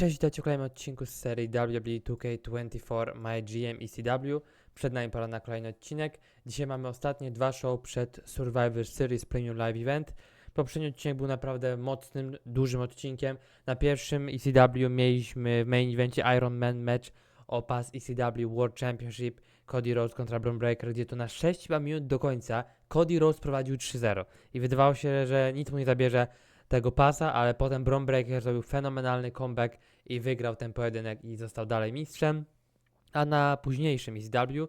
Cześć, witajcie w kolejnym odcinku z serii WWE 2K24 My GM ECW. Przed nami pora na kolejny odcinek. Dzisiaj mamy ostatnie dwa show przed Survivor Series Premium Live Event. Poprzedni odcinek był naprawdę mocnym, dużym odcinkiem. Na pierwszym ECW mieliśmy w main evencie Iron Man match o pas ECW World Championship Cody Rhodes kontra Braun Breaker, gdzie to na 6 chyba minut do końca Cody Rhodes prowadził 3-0 i wydawało się, że nic mu nie zabierze tego pasa, ale potem Braun Breaker zrobił fenomenalny comeback i wygrał ten pojedynek i został dalej mistrzem. A na późniejszym ECW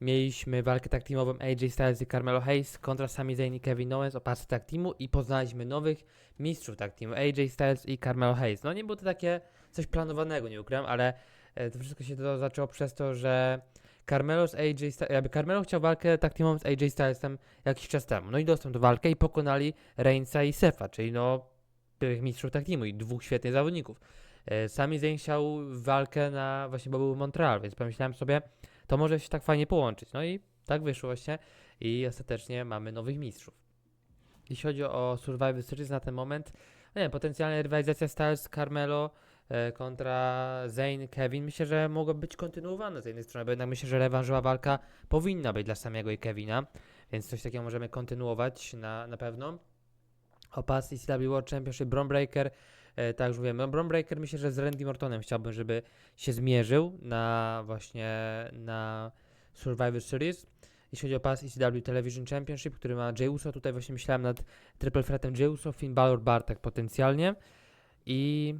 mieliśmy walkę tag teamową AJ Styles i Carmelo Hayes kontra Sami Zayn i Kevin Owens o pasy tag teamu i poznaliśmy nowych mistrzów tag teamu AJ Styles i Carmelo Hayes. No nie było to takie coś planowanego, nie ukrywam, ale e, to wszystko się to zaczęło przez to, że Carmelo z AJ Styles, jakby Carmelo chciał walkę tag teamową z AJ Stylesem jakiś czas temu. No i dostał tę walkę i pokonali Reignsa i Sefa, czyli no byłych mistrzów tag teamu i dwóch świetnych zawodników. E, Sami Zayn chciał walkę na, właśnie bo był Montreal, więc pomyślałem sobie, to może się tak fajnie połączyć. No i tak wyszło właśnie i ostatecznie mamy nowych mistrzów. Jeśli chodzi o Survivor Series na ten moment, no nie wiem, potencjalna rywalizacja Styles, Carmelo e, kontra Zayn, Kevin, myślę, że mogła być kontynuowana z jednej strony, bo jednak myślę, że rewanżowa walka powinna być dla samego i Kevina, więc coś takiego możemy kontynuować na, na pewno. O pas ECW World Championship, Braun Breaker, tak już mówiłem, no, Braun Breaker myślę, że z Randy Mortonem chciałbym, żeby się zmierzył na właśnie na Survivor Series. Jeśli chodzi o pas ECW Television Championship, który ma Jey Uso, tutaj właśnie myślałem nad triple threatem Jey Uso, Finn Balor, Bartek potencjalnie. I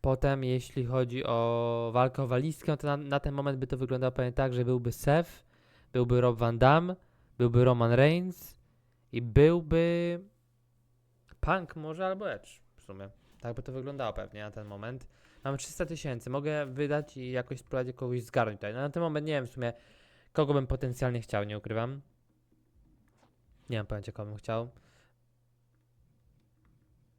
potem jeśli chodzi o walkę o walizkę, no to na, na ten moment by to wyglądało pewnie tak, że byłby Seth, byłby Rob Van Dam, byłby Roman Reigns i byłby Punk może albo Edge w sumie. Tak by to wyglądało pewnie na ten moment. Mam 300 tysięcy, mogę wydać i jakoś spróbować kogoś zgarnąć tutaj. No na ten moment nie wiem w sumie, kogo bym potencjalnie chciał, nie ukrywam. Nie mam pojęcia, kogo bym chciał.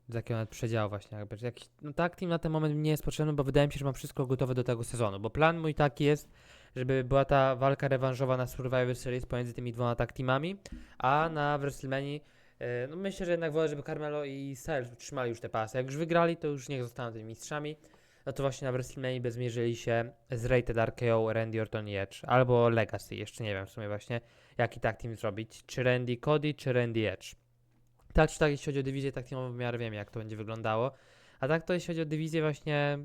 Z jakiego nawet przedziału właśnie jakby. Jakiś, no tak, team na ten moment nie jest potrzebny, bo wydaje mi się, że mam wszystko gotowe do tego sezonu. Bo plan mój taki jest, żeby była ta walka rewanżowa na Survivor Series pomiędzy tymi dwoma tag teamami, a na WrestleMania no myślę, że jednak wolę, żeby Carmelo i Styles utrzymali już te pasy. Jak już wygrali, to już niech zostaną tymi mistrzami. No to właśnie na WrestleMania by zmierzyli się z Rated RKO, Randy Orton i Edge. Albo Legacy, jeszcze nie wiem w sumie właśnie, jaki tag team zrobić. Czy Randy Cody, czy Randy Edge. Tak czy tak, jeśli chodzi o dywizję teamową, w miarę wiem, jak to będzie wyglądało. A tak to jeśli chodzi o dywizję właśnie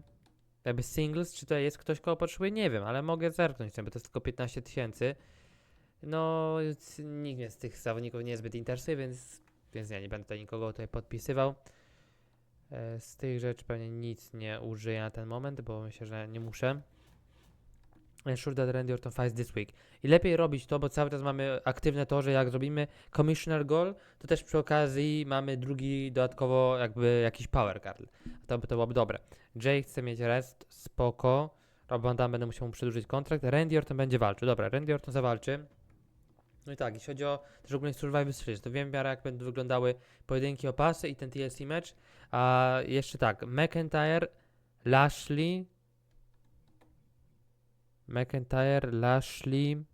jakby singles, czy to jest ktoś, kogo potrzebuję, nie wiem, ale mogę zerknąć, bo to jest tylko 15 tysięcy. No, nikt mnie z tych zawodników nie zbyt interesuje, więc, więc ja nie będę tutaj nikogo tutaj podpisywał. E, Z tych rzeczy pewnie nic nie użyję na ten moment, bo myślę, że nie muszę. Ensure that Randy Orton fights this week. I lepiej robić to, bo cały czas mamy aktywne to, że jak zrobimy Commissioner Goal, to też przy okazji mamy drugi dodatkowo jakby jakiś power card. To by to byłoby dobre. Jay chce mieć rest, spoko. Rob Van będę musiał mu przedłużyć kontrakt. Randy Orton będzie walczył. Dobra, Randy Orton zawalczy. No i tak, jeśli chodzi o też ogólnie Survivor Series, to wiem w miarę jak będą wyglądały pojedynki o pasy i ten TLC match. A jeszcze tak, McIntyre, Lashley, McIntyre, Lashley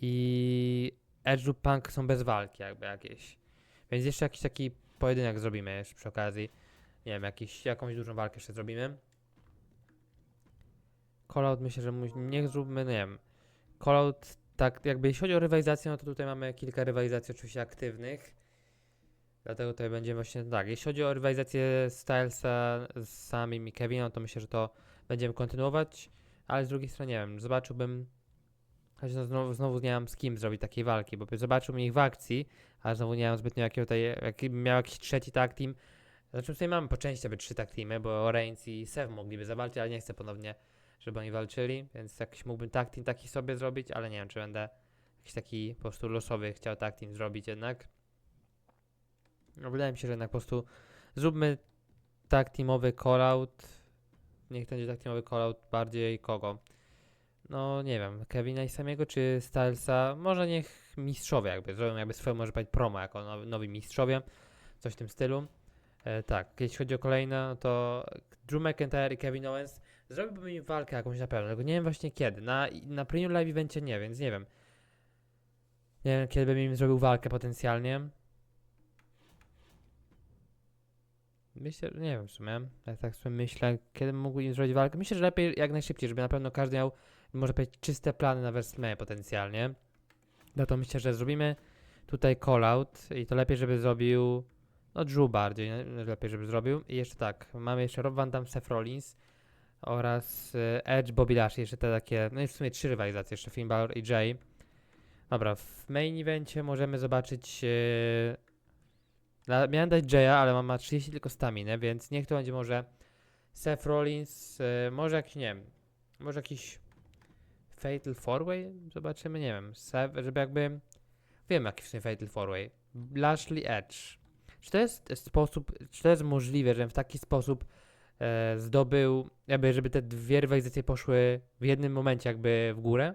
i Edge Punk są bez walki jakby jakieś. Więc jeszcze jakiś taki pojedynek zrobimy jeszcze przy okazji. Nie wiem, jakiś, jakąś dużą walkę jeszcze zrobimy. Callout myślę, że mu- niech zróbmy, nie wiem. Callout, tak jakby jeśli chodzi o rywalizację, no to tutaj mamy kilka rywalizacji oczywiście aktywnych. Dlatego tutaj będziemy właśnie tak. Jeśli chodzi o rywalizację Stylesa z samym i Kevinem, to myślę, że to będziemy kontynuować. Ale z drugiej strony nie wiem, zobaczyłbym. Choć no znowu, znowu nie mam z kim zrobić takiej walki, bo zobaczyłbym ich w akcji, ale znowu nie mam zbytnio jakiego tutaj. Jaki miał jakiś trzeci tag team. Znaczy tutaj mamy po części aby trzy tag teamy, bo Reigns i Seth mogliby zawalczyć, ale nie chcę ponownie, żeby oni walczyli, więc jakiś mógłbym tag team taki sobie zrobić, ale nie wiem, czy będę jakiś taki po prostu losowy chciał tag team zrobić jednak. No, wydaje mi się, że jednak po prostu zróbmy tag teamowy callout. Niech będzie tag teamowy callout bardziej kogo? No nie wiem, Kevina i samego czy Stylesa? Może niech mistrzowie jakby zrobią jakby swoją może powiedzieć promo jako nowi mistrzowie. Coś w tym stylu. E, tak, jeśli chodzi o kolejne, no to Drew McIntyre i Kevin Owens zrobiłbym im walkę jakąś na pewno, tylko nie wiem właśnie kiedy. Na, na Premium Live Evencie nie, więc nie wiem. Nie wiem, kiedy bym im zrobił walkę potencjalnie. myślę, że nie wiem w sumie, jak tak sobie myślę, kiedy mógłbym zrobić walkę. Myślę, że lepiej jak najszybciej, żeby na pewno każdy miał, może powiedzieć, czyste plany na WrestleMania potencjalnie. No to myślę, że zrobimy tutaj call-out i to lepiej, żeby zrobił, no Drew bardziej, lepiej, żeby zrobił. I jeszcze tak, mamy jeszcze Rob Van Dam, Seth Rollins oraz e, Edge, Bobby Lashley, jeszcze te takie, no i w sumie trzy rywalizacje, jeszcze Finn Balor i Jay. Dobra, w main evencie możemy zobaczyć, na, miałem dać Jaya, ale mam ma 30 tylko staminy, więc niech to będzie może Seth Rollins, e, może jakiś, nie wiem, może jakiś Fatal Four-Way, zobaczymy, nie wiem, Seth, żeby jakby, wiem jaki w sumie Fatal Four-Way, Lashley Edge. Czy to jest sposób, czy to jest możliwe, że w taki sposób e, zdobył, jakby, żeby te dwie rywalizacje poszły w jednym momencie jakby w górę?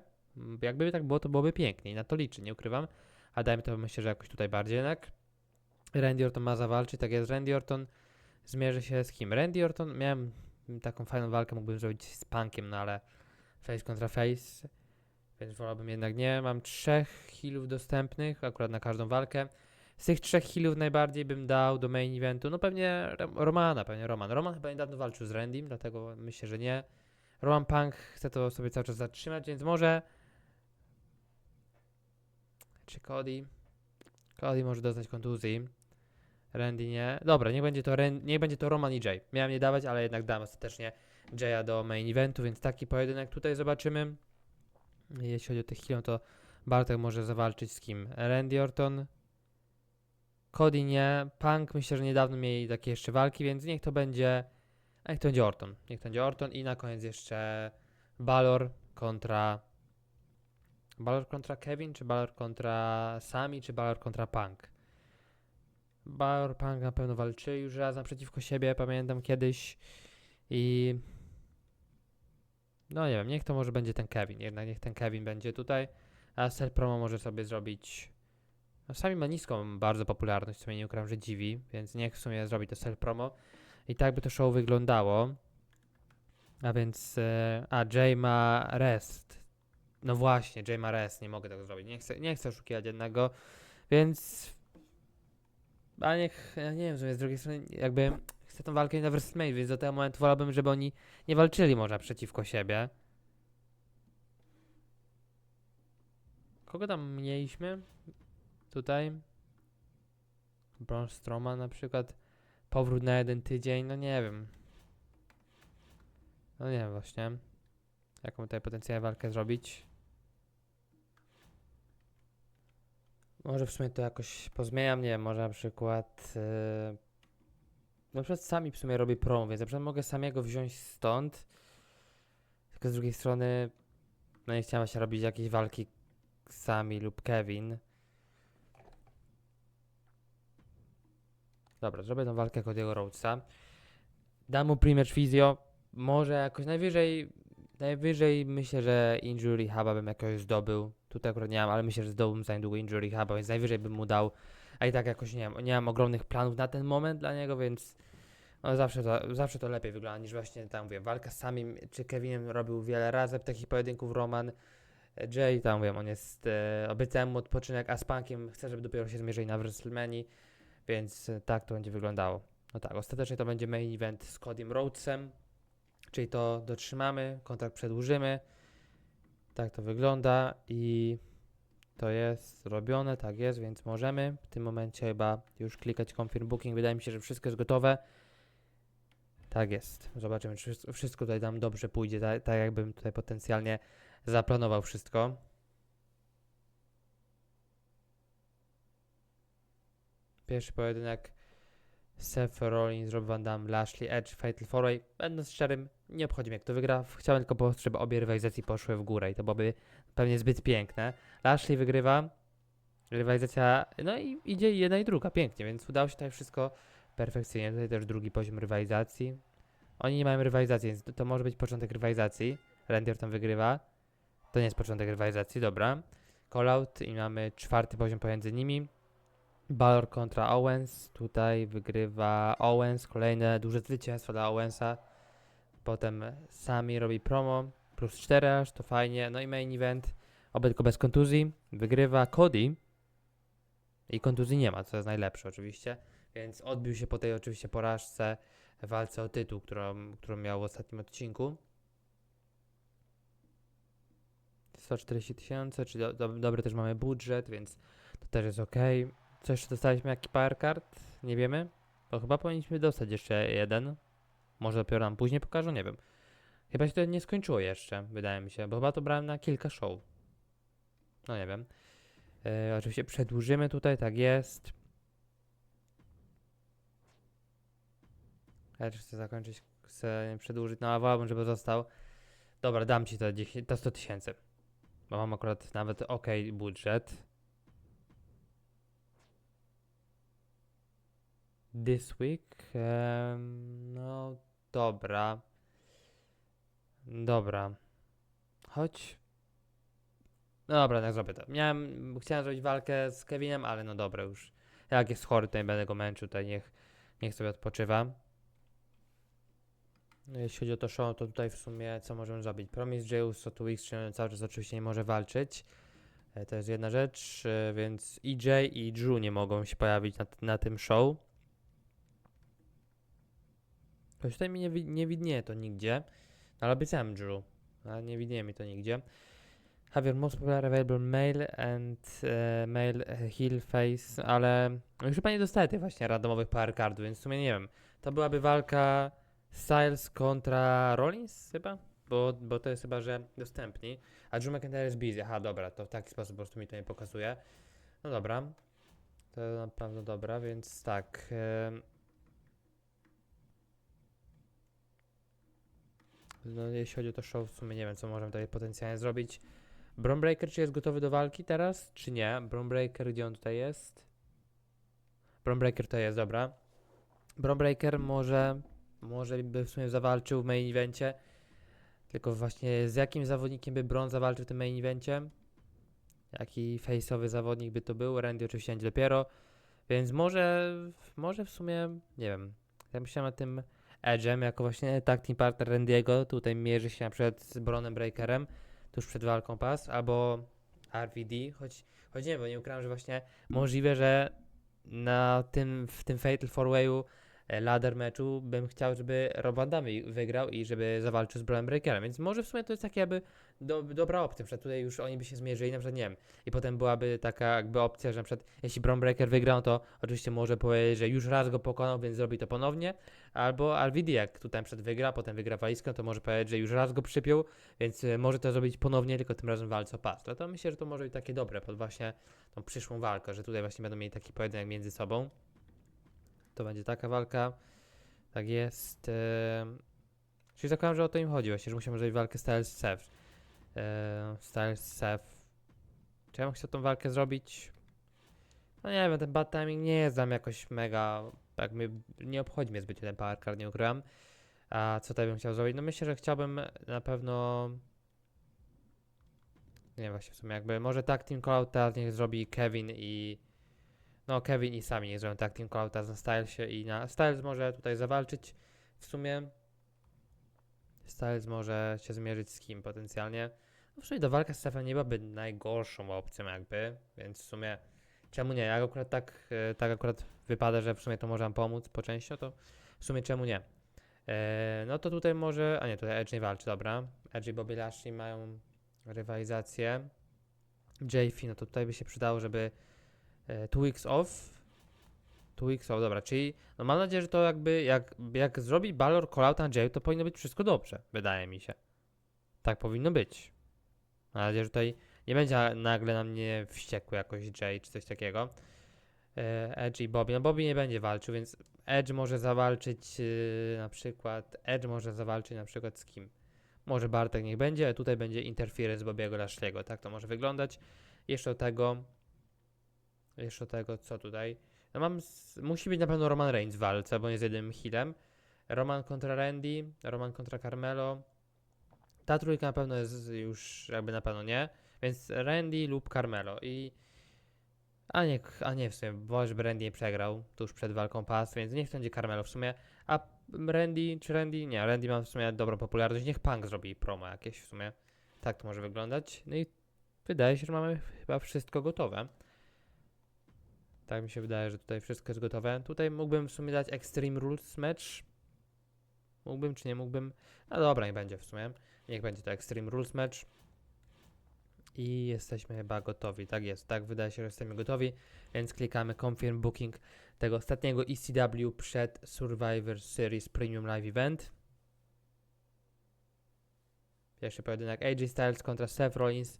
Jakby tak było, to byłoby pięknie i na to liczę, nie ukrywam. A dajmy to myślę, że jakoś tutaj bardziej jednak. Randy Orton ma zawalczyć, tak jest. Randy Orton zmierzy się z kim? Randy Orton, miałem taką fajną walkę, mógłbym zrobić z Punkiem, no ale face kontra face, więc wolałbym jednak nie. Mam trzech healów dostępnych, akurat na każdą walkę. Z tych trzech healów najbardziej bym dał do main eventu, no pewnie Ro- Romana, pewnie Roman. Roman chyba niedawno walczył z Randym, dlatego myślę, że nie. Roman Punk chce to sobie cały czas zatrzymać, więc może... Czy Cody? Cody może dostać kontuzji. Randy nie. Dobra, niech będzie to, Ren- niech będzie to Roman i Jay. Miałem nie dawać, ale jednak dam ostatecznie Jaya do main eventu, więc taki pojedynek tutaj zobaczymy. Jeśli chodzi o tę chwilę, to Bartek może zawalczyć z kim? Randy Orton. Cody nie. Punk myślę, że niedawno mieli takie jeszcze walki, więc niech to będzie. Niech to będzie Orton. Niech to będzie Orton i na koniec jeszcze Balor kontra. Balor kontra Kevin, czy Balor kontra Sami, czy Balor kontra Punk? Balor Punk na pewno walczyli już raz naprzeciwko siebie, pamiętam kiedyś. I. No nie wiem, niech to może będzie ten Kevin. Jednak niech ten Kevin będzie tutaj. A Seth Promo może sobie zrobić. No, sami ma niską bardzo popularność, co mnie nie ukrywam, że dziwi, więc niech w sumie zrobi to Seth Promo. I tak by to show wyglądało. A więc. E, a Jay ma rest. No właśnie, Jay ma rest, nie mogę tego zrobić. Nie chcę, nie chcę oszukiwać jednego, więc. A niech. Ja nie wiem, sumie z drugiej strony, jakby. Chcę tą walkę na WrestleMania, więc do tego momentu wolałbym, żeby oni nie walczyli może przeciwko siebie. Kogo tam mieliśmy? Tutaj. Braun Strowman na przykład. Powrót na jeden tydzień, no nie wiem. No nie wiem właśnie. Jaką tutaj potencjalnie walkę zrobić. Może w sumie to jakoś pozmieniam, nie wiem, może na przykład... Yy, na przykład sami w sumie robię promo, więc na przykład mogę samego wziąć stąd. Tylko z drugiej strony, no nie chciałem się robić jakiejś walki sami lub Kevin. Dobra, zrobię tą walkę Cody'ego Rhodesa. Dam mu pre-match physio. Może jakoś najwyżej, najwyżej myślę, że injury huba bym jakoś zdobył. Tutaj akurat nie mam, ale myślę, że zdobyłbym za niedługo injury huba, więc najwyżej bym mu dał. A i tak jakoś nie mam, nie mam ogromnych planów na ten moment dla niego, więc no zawsze, to, zawsze to lepiej wygląda niż właśnie tam mówię, walka z samym czy Kevinem robił wiele razy takich pojedynków Roman. Jay tam wiem, on jest, e, obiecałem mu odpoczynek, a z Punkiem chcę, żeby dopiero się zmierzyli na WrestleMania, więc tak to będzie wyglądało. No tak, ostatecznie to będzie main event z Codym Rhodesem, czyli to dotrzymamy, kontrakt przedłużymy. Tak to wygląda i to jest robione, tak jest, więc możemy w tym momencie chyba już klikać confirm booking. Wydaje mi się, że wszystko jest gotowe. Tak jest. Zobaczymy, czy wszystko tutaj nam dobrze pójdzie, tak, tak jakbym tutaj potencjalnie zaplanował wszystko. Pierwszy pojedynek Seth Rollins, Rob Van Dam, Lashley, Edge, Fatal 4 Będąc szczerym, nie obchodzi mnie kto wygra. Chciałem tylko po żeby obie rywalizacje poszły w górę i to byłoby pewnie zbyt piękne. Lashley wygrywa, rywalizacja, no i idzie jedna i druga, pięknie, więc udało się tutaj wszystko perfekcyjnie. Tutaj też drugi poziom rywalizacji. Oni nie mają rywalizacji, więc to może być początek rywalizacji. Randy Orton wygrywa. To nie jest początek rywalizacji, dobra. Callout i mamy czwarty poziom pomiędzy nimi. Balor kontra Owens. Tutaj wygrywa Owens. Kolejne duże zwycięstwo dla Owensa. Potem Sami robi promo. Plus 4 aż, to fajnie. No i main event. Oby bez kontuzji. Wygrywa Cody. I kontuzji nie ma, co jest najlepsze oczywiście. więc odbił się po tej oczywiście porażce w walce o tytuł, którą, którą miał w ostatnim odcinku. 140 tysięcy, czyli do, do, dobry też mamy budżet, więc to też jest ok. Co jeszcze dostaliśmy? Jaki power card? Nie wiemy. To chyba powinniśmy dostać jeszcze jeden. Może dopiero nam później pokażą, nie wiem. Chyba się to nie skończyło jeszcze, wydaje mi się, bo chyba to brałem na kilka show. No nie wiem. E, oczywiście przedłużymy tutaj, tak jest. Ja też chcę zakończyć, chcę przedłużyć, no ale wolałbym, żeby został. Dobra, dam ci to, 10, to 100 tysięcy. Bo mam akurat nawet ok budżet. This week? em, no dobra. Dobra. Chodź. No dobra, tak zrobię to. Miałem, chciałem zrobić walkę z Kevinem, ale no dobra już. Jak jest chory, to nie będę go męczył, tutaj niech, niech sobie odpoczywa. No, Jeśli chodzi o to show, to tutaj w sumie co możemy zrobić? Promise Jails, so two weeks, czyli cały czas oczywiście nie może walczyć. E, To jest jedna rzecz, e, więc EJ i Drew nie mogą się pojawić na, na tym show. Choć tutaj mi nie, nie widnieje to nigdzie, ale obiecałem Drew, ale nie widnieje mi to nigdzie. Have your most popular available male and e, male e, heel face, ale już chyba nie dostaję tych właśnie randomowych power cardów, więc w sumie nie wiem. To byłaby walka Styles kontra Rollins chyba? Bo, bo to jest chyba, że dostępni. A Drew McIntyre jest busy. Aha, dobra, to w taki sposób po prostu mi to nie pokazuje. No dobra. To na pewno dobra, więc tak. No, jeśli chodzi o to show, w sumie nie wiem, co możemy tutaj potencjalnie zrobić. Bron Breaker, czy jest gotowy do walki teraz, czy nie? Bron Breaker, gdzie on tutaj jest? Bron Breaker to jest, dobra. Bron Breaker może, może by w sumie zawalczył w main evencie. Tylko właśnie z jakim zawodnikiem by Bron zawalczył w tym main evencie? Jaki face'owy zawodnik by to był? Randy oczywiście dopiero. Więc może, może w sumie, nie wiem. Ja myślałem nad tym Edge'em jako właśnie tag team partner Randy'ego. Tutaj mierzy się na przykład z Bronem Breakerem tuż przed walką pas, albo RVD, choć, choć nie bo nie ukrywam, że właśnie możliwe, że na tym, w tym Fatal 4-Wayu e, ladder meczu bym chciał, żeby Rob wygrał i żeby zawalczył z Bronem Breakerem, więc może w sumie to jest takie jakby do, dobra opcja, przykład tutaj już oni by się zmierzyli, na przykład nie wiem, i potem byłaby taka jakby opcja, że na przykład jeśli Bron Breaker wygrał, to oczywiście może powiedzieć, że już raz go pokonał, więc zrobi to ponownie, albo RVD jak tutaj przed wygra, potem wygra walizkę, to może powiedzieć, że już raz go przypiął, więc e, może to zrobić ponownie, tylko tym razem walce o pas. No to myślę, że to może być takie dobre pod właśnie tą przyszłą walkę, że tutaj właśnie będą mieli taki pojedynek między sobą. To będzie taka walka. Tak jest. Czyli zakładam, że o to im chodzi właśnie, że musimy zrobić walkę Styles Seth. Styles Seth. Czy ja bym chciał tą walkę zrobić? No nie wiem, ten bad timing nie jest tam jakoś mega, tak mnie, nie obchodzi mnie zbyt ten power card, nie ukrywam. A co tutaj bym chciał zrobić? No myślę, że chciałbym na pewno nie wiem właśnie w sumie jakby może tag team callout teraz niech zrobi Kevin i no Kevin i sami niech zrobią tag team callout teraz na Stylesie i na Styles może tutaj zawalczyć w sumie. Styles może się zmierzyć z kim potencjalnie? No w sumie do walka z Stefan nie byłaby najgorszą opcją jakby więc w sumie czemu nie? Jak akurat tak e, tak akurat wypada, że w sumie to może pomóc po części to w sumie czemu nie? E, no to tutaj może a nie tutaj Edge nie walczy dobra. Edge i Bobby Lashley mają rywalizację. JF, no to tutaj by się przydało, żeby two weeks off. Two weeks off, dobra, czyli no mam nadzieję, że to jakby, jak, jak zrobi Balor call na Jay, to powinno być wszystko dobrze, wydaje mi się. Tak powinno być. Mam nadzieję, że tutaj nie będzie nagle na mnie wściekły jakoś Jay czy coś takiego. E, Edge i Bobby, no Bobby nie będzie walczył, więc Edge może zawalczyć e, na przykład, Edge może zawalczyć na przykład z kim? Może Bartek niech będzie, ale tutaj będzie interference Bobiego Lashley'ego. Tak to może wyglądać. Jeszcze do tego. Jeszcze tego, co tutaj? No mam. Musi być na pewno Roman Reigns w walce, bo jest jedynym healem. Roman kontra Randy, Roman kontra Carmelo. Ta trójka na pewno jest już jakby na pewno nie. Więc Randy lub Carmelo. I. A nie, a nie w sumie, bo żeby Randy nie przegrał tuż przed walką pas, więc niech będzie Carmelo w sumie. A Randy, czy Randy? Nie, Randy ma w sumie dobrą popularność. Niech Punk zrobi promo jakieś w sumie. Tak to może wyglądać. No i wydaje się, że mamy chyba wszystko gotowe. Tak mi się wydaje, że tutaj wszystko jest gotowe. Tutaj mógłbym w sumie dać Extreme Rules match. Mógłbym czy nie mógłbym? No dobra, nie będzie w sumie. Niech będzie to Extreme Rules match. I jesteśmy chyba gotowi. Tak jest, tak wydaje się, że jesteśmy gotowi. Więc klikamy Confirm Booking tego ostatniego ECW przed Survivor Series Premium Live Event. Pierwszy pojedynek AJ Styles kontra Seth Rollins.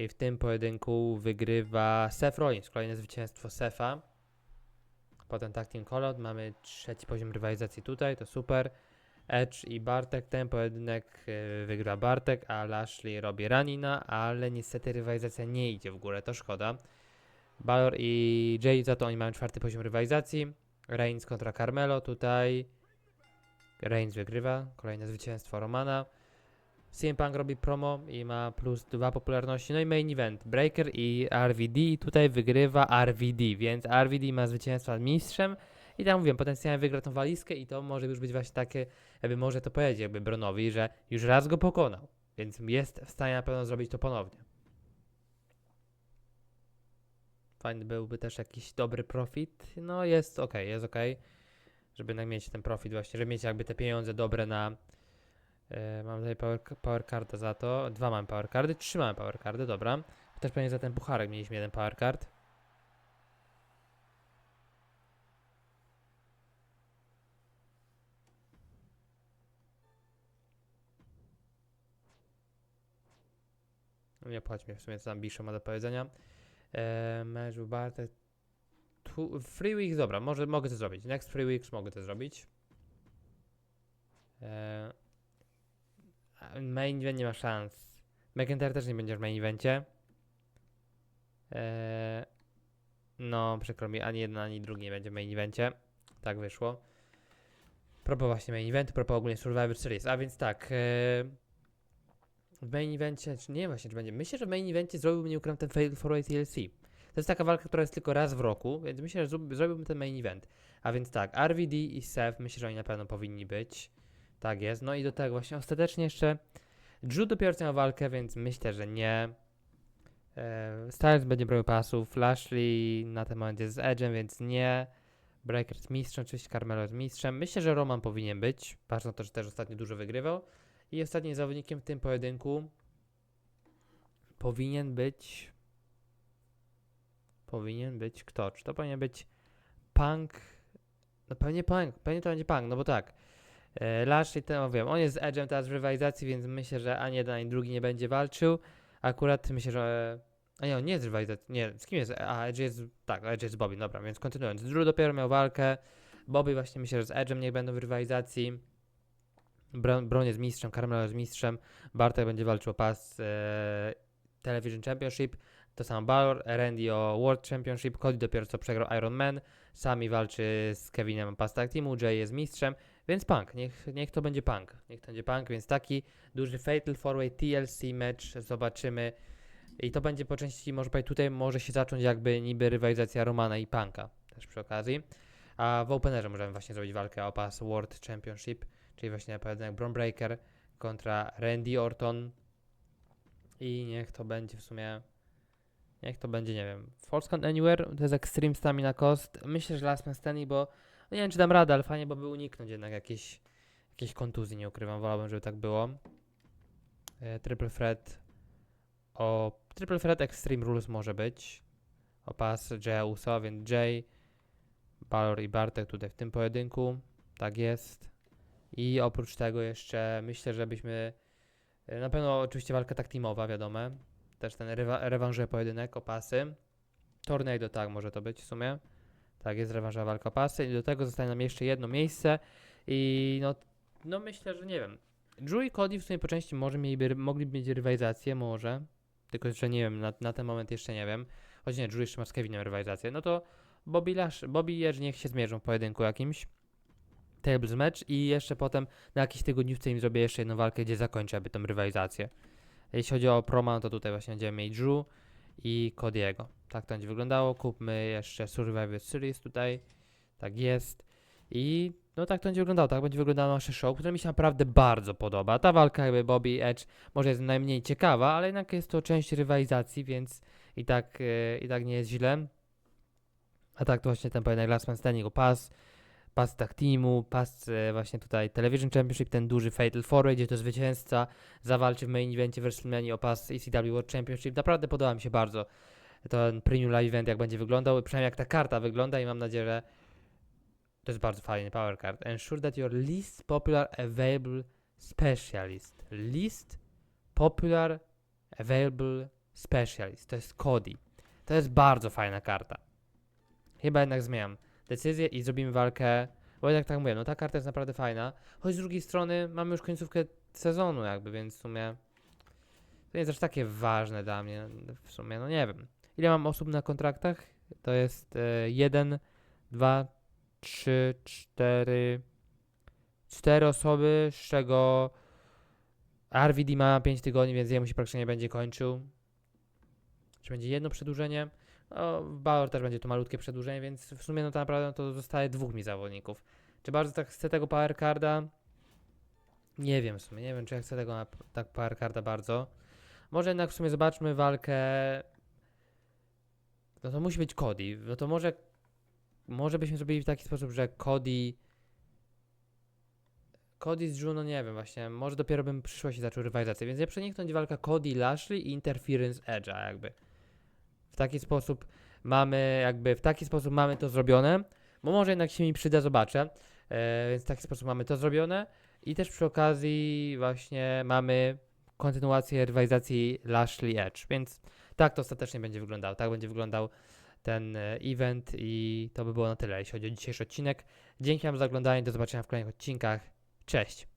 I w tym pojedynku wygrywa Seth Rollins. Kolejne zwycięstwo Sefa. Potem Tag Team Colot. Mamy trzeci poziom rywalizacji tutaj, to super. Edge i Bartek. Ten pojedynek yy, wygrywa Bartek, a Lashley robi Ranina, ale niestety rywalizacja nie idzie w górę, to szkoda. Balor i Jay za to oni mają czwarty poziom rywalizacji. Reigns kontra Carmelo tutaj. Reigns wygrywa. Kolejne zwycięstwo Romana. CM Punk robi promo i ma plus dwa popularności. No i main event. Breaker i RVD. I tutaj wygrywa RVD, więc RVD ma zwycięstwo nad mistrzem. I tam mówiłem, potencjalnie wygra tą walizkę i to może już być właśnie takie, jakby może to powiedzieć jakby Bronowi, że już raz go pokonał. Więc jest w stanie na pewno zrobić to ponownie. Fajny byłby też jakiś dobry profit. No jest ok, jest ok. Żeby mieć ten profit właśnie, żeby mieć jakby te pieniądze dobre na... E, mam tutaj power, power carda za to. Dwa mam power cardy, trzy mamy power cardy, dobra. Też pewnie za ten pucharek mieliśmy jeden power card. Nie mnie w sumie, co tam Bishop ma do powiedzenia. Eee, był Bartek. Tu, free weeks, dobra, może mogę to zrobić. Next free weeks mogę to zrobić. Eee, main event nie ma szans. McIntyre też nie będzie w main evencie. Eee, no, przykro mi, ani jeden, ani drugi nie będzie w main evencie. Tak wyszło. Propos właśnie main eventu, propos ogólnie Survivor Series. A więc tak, eee, w main evencie, czy nie właśnie, czy będzie. Myślę, że w main evencie zrobiłbym, nie ukrywam, ten Fatal 4 TLC. To jest taka walka, która jest tylko raz w roku, więc myślę, że zrobiłbym ten main event. A więc tak, RVD i Seth, myślę, że oni na pewno powinni być. Tak jest. No i do tego właśnie ostatecznie jeszcze Drew dopiero miał walkę, więc myślę, że nie. E, Styles będzie brał pasów, Lashley na ten moment jest z Edge'em, więc nie. Breaker z mistrzem, oczywiście Carmelo z mistrzem. Myślę, że Roman powinien być, patrząc na to, że też ostatnio dużo wygrywał. I ostatnim zawodnikiem w tym pojedynku powinien być. Powinien być kto? Czy to powinien być Punk? No pewnie Punk, pewnie to będzie Punk, no bo tak. E, Lashley, to wiem, on jest z Edge'em teraz w rywalizacji, więc myślę, że ani jeden, ani drugi nie będzie walczył. Akurat myślę, że. A nie, on nie jest rywalizacji. Nie, z kim jest? A, Edge jest. Tak, Edge jest z Bobby, dobra, więc kontynuując. Drew dopiero miał walkę. Bobby właśnie myślę, że z Edge'em niech będą w rywalizacji. Bron jest mistrzem, Carmelo jest mistrzem, Bartek będzie walczył o pas e, Television Championship, to samo Balor, Randy o World Championship, Cody dopiero co przegrał Iron Man, Sami walczy z Kevinem o pas tag teamu, Jay jest mistrzem, więc Punk, niech, niech to będzie Punk, niech to będzie Punk, więc taki duży Fatal 4-Way TLC match zobaczymy. I to będzie po części, może tutaj może się zacząć jakby niby rywalizacja Romana i Punka, też przy okazji, a w Openerze możemy właśnie zrobić walkę o pas World Championship, czyli właśnie pojedynek Braun Breaker kontra Randy Orton. I niech to będzie w sumie niech to będzie, nie wiem, False Count Anywhere, to jest Extreme Stamina Cost, myślę, że Last Man Standing, bo no nie wiem, czy dam radę, ale fajnie, bo by uniknąć jednak jakiejś, jakiejś kontuzji, nie ukrywam, wolałbym, żeby tak było. E, triple Threat o Triple Threat Extreme Rules może być o pas Uso, więc Jay, Balor i Bartek tutaj w tym pojedynku, tak jest. I oprócz tego jeszcze myślę, żebyśmy e, na pewno oczywiście walka tak teamowa, wiadomo. Też ten rewa- rewanże pojedynek o pasy. Tornado tak może to być w sumie. Tak, jest rewanża walka o pasy i do tego zostanie nam jeszcze jedno miejsce i no, no myślę, że nie wiem. Drew i Cody w sumie po części może mieliby, mogliby mieć rywalizację, może. Tylko, że nie wiem, na, na ten moment jeszcze nie wiem. Choć nie, Drew jeszcze ma z Kevinem rywalizację. No to Bobby Lash, Bobby i Edge niech się zmierzą w pojedynku jakimś tables match i jeszcze potem na jakiś tygodniówce im zrobię jeszcze jedną walkę, gdzie zakończę aby tą rywalizację. Jeśli chodzi o promo, no to tutaj właśnie będziemy mieć Drew i Cody'ego. Tak to będzie wyglądało. Kupmy jeszcze Survivor Series tutaj. Tak jest. I no tak to będzie wyglądało. Tak będzie wyglądało nasze show, które mi się naprawdę bardzo podoba. Ta walka jakby Bobby Edge może jest najmniej ciekawa, ale jednak jest to część rywalizacji, więc i tak, e, i tak nie jest źle. A tak to właśnie ten pojedynek Last Man Standing o pas, tag teamu, pas właśnie tutaj Television Championship, ten duży Fatal 4 gdzie to zwycięzca zawalczy w main evencie WrestleMania o pas ECW World Championship. Naprawdę podoba mi się bardzo ten premium live event, jak będzie wyglądał, przynajmniej jak ta karta wygląda i mam nadzieję, że to jest bardzo fajny power card. Ensure that your least popular available specialist. Least popular available specialist. To jest Cody. To jest bardzo fajna karta. Chyba jednak zmieniam decyzję i zrobimy walkę. Bo jednak tak mówię, no ta karta jest naprawdę fajna. Choć z drugiej strony mamy już końcówkę sezonu jakby, więc w sumie to nie jest aż takie ważne dla mnie. W sumie, no nie wiem. Ile mam osób na kontraktach? To jest e, 1, 2, 3, 4, 4 osoby, z czego RVD ma 5 tygodni, więc jemu się praktycznie nie będzie kończył. Czy będzie jedno przedłużenie? No, w Balor też będzie to malutkie przedłużenie, więc w sumie no to naprawdę to zostaje dwóch mi zawodników. Czy bardzo tak chcę tego power carda? Nie wiem w sumie, nie wiem czy ja chcę tego tak power carda bardzo. Może jednak w sumie zobaczmy walkę. No to musi być Cody. No to może. Może byśmy zrobili w taki sposób, że Cody. Cody z Drew, no nie wiem właśnie. Może dopiero bym przyszło się zaczął rywalizację. Więc ja przeniknąć walka Cody, Lashley i Interference Edge'a jakby. W taki sposób mamy jakby, w taki sposób mamy to zrobione. Bo może jednak się mi przyda, zobaczę. E, więc w taki sposób mamy to zrobione. I też przy okazji właśnie mamy kontynuację rywalizacji Lashley Edge, więc tak to ostatecznie będzie wyglądało. Tak będzie wyglądał ten e, event i to by było na tyle, jeśli chodzi o dzisiejszy odcinek. Dzięki Wam za oglądanie, do zobaczenia w kolejnych odcinkach. Cześć!